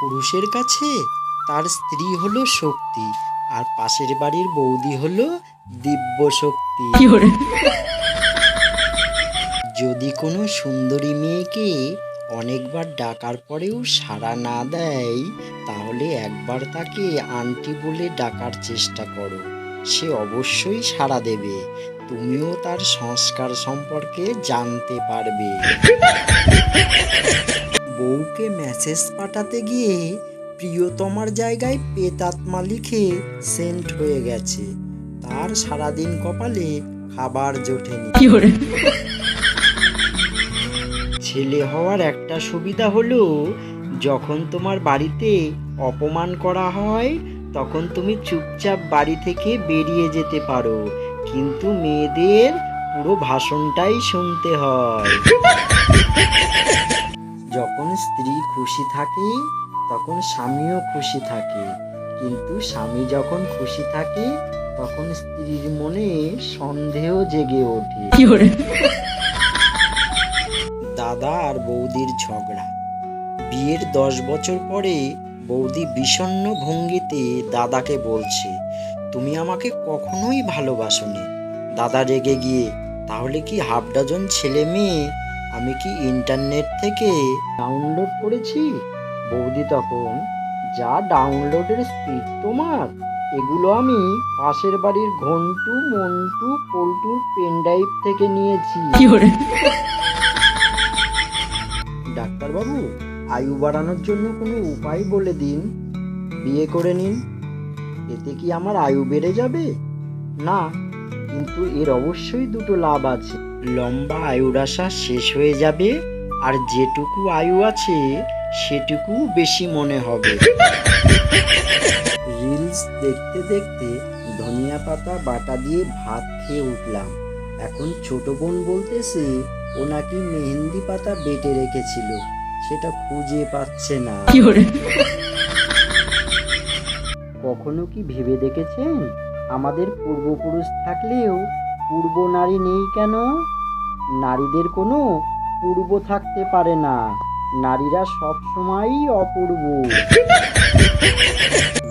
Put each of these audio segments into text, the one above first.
পুরুষের কাছে তার স্ত্রী হলো শক্তি আর পাশের বাড়ির বৌদি হলো দিব্য শক্তি। যদি কোনো সুন্দরী মেয়েকে অনেকবার ডাকার পরেও সাড়া না দেয় তাহলে একবার তাকে আন্টি বলে ডাকার চেষ্টা করো। সে অবশ্যই সাড়া দেবে। তুমিও তার সংস্কার সম্পর্কে জানতে পারবে। বউকে মেসেজ পাঠাতে গিয়ে প্রিয়তমার জায়গায় পেতাত্মা লিখে সেন্ট হয়ে গেছে। তার সারাদিন কপালে খাবার জোটেনি ছেলে হওয়ার একটা সুবিধা হলো যখন তোমার বাড়িতে অপমান করা হয় তখন তুমি চুপচাপ বাড়ি থেকে বেরিয়ে যেতে পারো। কিন্তু মেয়েদের পুরো ভাষণটাই শুনতে হয়। যখন স্ত্রী খুশি থাকে তখন স্বামীও খুশি থাকে। কিন্তু স্বামী যখন খুশি থাকে তখন স্ত্রীর মনে সন্দেহ জেগে ওঠে। দাদা আর বৌদির ঝগড়া। বিয়ের দশ বছর পরে বৌদি বিষণ্ণ ভঙ্গিতে দাদাকে বলছে তুমি আমাকে কখনোই ভালোবাসোনি। দাদা রেগে গিয়ে তাহলে কি হাফ ডজন ছেলে মেয়ে আমি কি ইন্টারনেট থেকে ডাউনলোড করেছি? বৌদি তখন যা ডাউনলোডের স্পিড তোমার এগুলো আমি পাশের বাড়ির ঘন্টু মন্টু পল্টুর পেনড্রাইভ থেকে নিয়েছি। ডাক্তারবাবু আয়ু বাড়ানোর জন্য কোনো উপায় বলে দিন। বিয়ে করে নিন। এতে কি আমার আয়ু বেড়ে যাবে? না। কিন্তু এর অবশ্যই দুটো লাভ আছে। লম্বা আয়ুর আশা শেষ হয়ে যাবে আর যেটুকু আয়ু আছে সেটুকু বেশি মনে হবে। রিলস দেখতে দেখতে ধনিয়া পাতা বাটা দিয়ে ভাত খেয়ে উঠলাম। এখন ছোট বোন বলতেছে ও নাকি মেহেন্দি পাতা বেটে রেখেছিল সেটা খুঁজে পাচ্ছে না। কখনো কি ভেবে দেখেছেন? আমাদের পূর্বপুরুষ থাকলেও পূর্ব নারী নেই কেন? নারীদের কোনো পূর্ব থাকতে পারে না। নারীরা সব সময়ই অপূর্ব।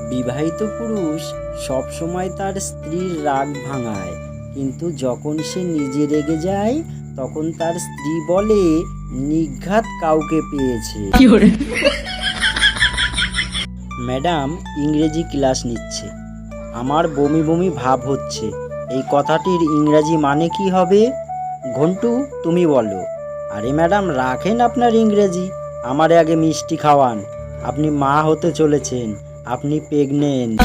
বিবাহিত পুরুষ সব সময় তার স্ত্রীর রাগ ভাঙায়। কিন্তু যখন সে নিজে রেগে যায় তখন তার স্ত্রী বলে নিঘাত কাউকে পেয়েছে। ম্যাডাম ইংরেজি ক্লাস নিচ্ছে। আমার বমি বমি ভাব হচ্ছে। এই কথাটির ইংরাজি মানে কি হবে? ঘন্টু, তুমি বলো। আরে ম্যাডাম, রাখেন আপনার ইংরেজি। আমার আগে মিষ্টি খাওয়ান। আপনি মা হতে চলেছেন। আপনি প্রেগনেন্ট